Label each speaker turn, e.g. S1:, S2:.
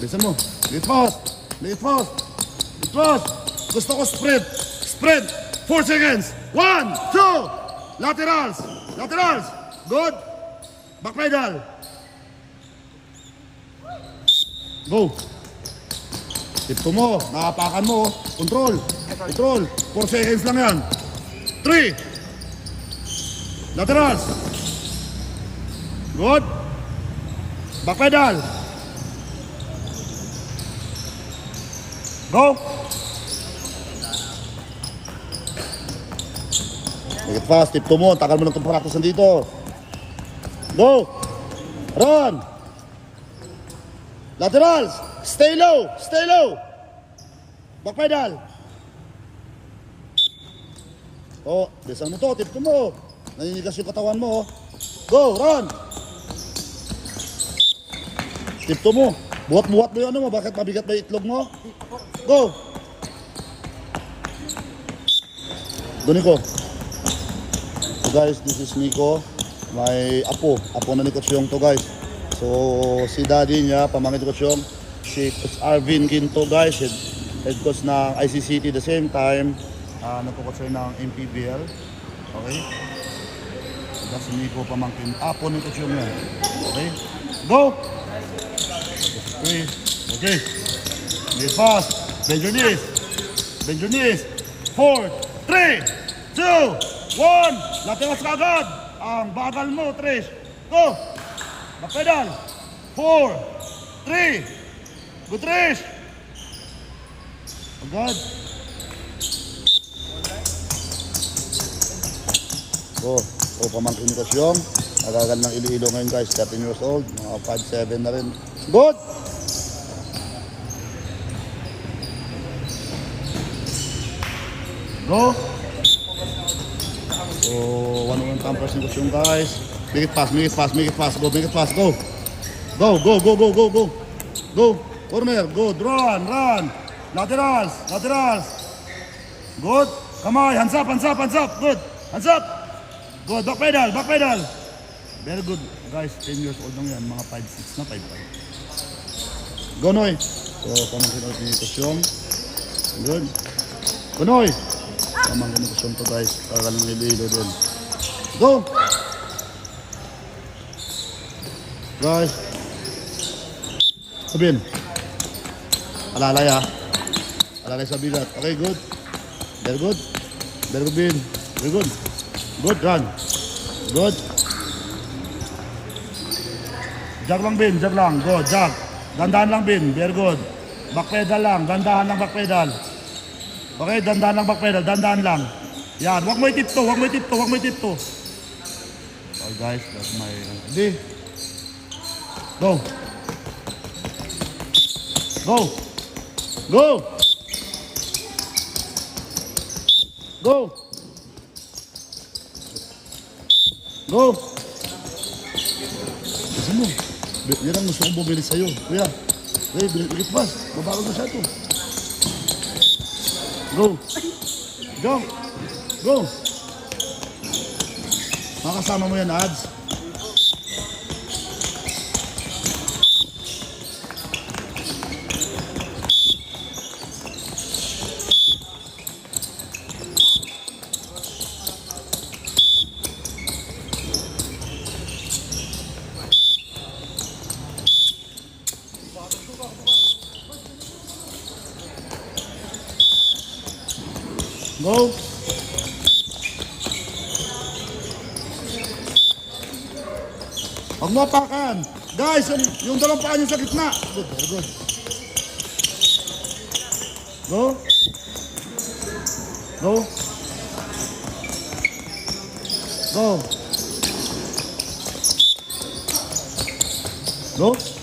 S1: Bilisan mo. Fast. Liit fast. Gusto ko spread. Spread. 4 seconds. 1, 2. Laterals. Laterals. Good. Back pedal. Go. Tipto mo. Nakapakan mo. Control. Control. 4 seconds lang yan. 3. Laterals. Good. Back pedal. Go. Make it fast. Tipto mo. Tagal mo lang itong practice dito. Go. Run. Laterals. Stay low. Stay low. Back pedal. Oh, desan mo to. Tipto mo. Naninigas yung katawan mo. oh. Go. Run. Tipto mo. Buhat-buhat mo yung ano mo. Bakit mabigat ba yung itlog mo? Go. Doon ko. So guys, this is Nico. May apo. Apo na ni Coach Yong to guys. So si daddy niya, pamangkin ni. Si Coach Arvin Quinto guys. Head, head coach ng ICCT the same time. Uh, nagko-coach rin ng MPBL. Okay? Si Nico pamangkin. Apo ni Coach Yong yan. Okay? Go! Okay. Okay. Be fast. Bend your knees. Bend your knees. Four, three, two, one. Lateras ka agad. Ang bagal mo, Trish. Go. Back pedal. Four, three. Good, Trish. Agad. Go. O, pamangkin ni Coach Yong. Nagagal ng Iloilo ngayon guys. 13 years old. Mga 5'7 na rin. Good. Go. So, one one time yung guys. Make it fast, make it fast, make it fast. Go, make it fast. Go. Go, go, go, go, go, go. Go. Corner. Good. Run, run. Laterals, laterals. Good. Come on. Hands up, hands up, hands up. Good. Hands up. Good. Back pedal, back pedal. Very good. Guys, 10 years old lang yan. Mga 5'6 na, 5'5. Go, Noy. So, pamangkin ulit ni Kusyong. Good. Go, Ni Kusyong to, guys. Para lang nililo din. Go! Guys. Sabihin. Alalay ha. Alalay sa bigat. Okay, good. Very good. Very good, Bin. Very good. Good, run. Good. Jog lang, Bin. Jog lang. Go, jog. Dandahan lang, Bin. Very good. Back pedal lang. Dandahan lang back pedal. Okay, dandahan lang back pedal. Dandahan lang. Yan. Huwag mo itipto. Huwag mo itipto. Huwag mo itipto. Oh, guys. That's my... Di. Go. Go. Go. Go. Go. Gusto mo. Yan ang gusto kong bumili sa'yo. Kuya. Hey, bilit pa. Mabagal mo siya ito. Go. Go. Go. Makasama mo yan, ads. Go. Huwag mo apakan. Guys, yung- yung dalawang paa niyo sa gitna. Good, very good. Go. Go. Go. Go.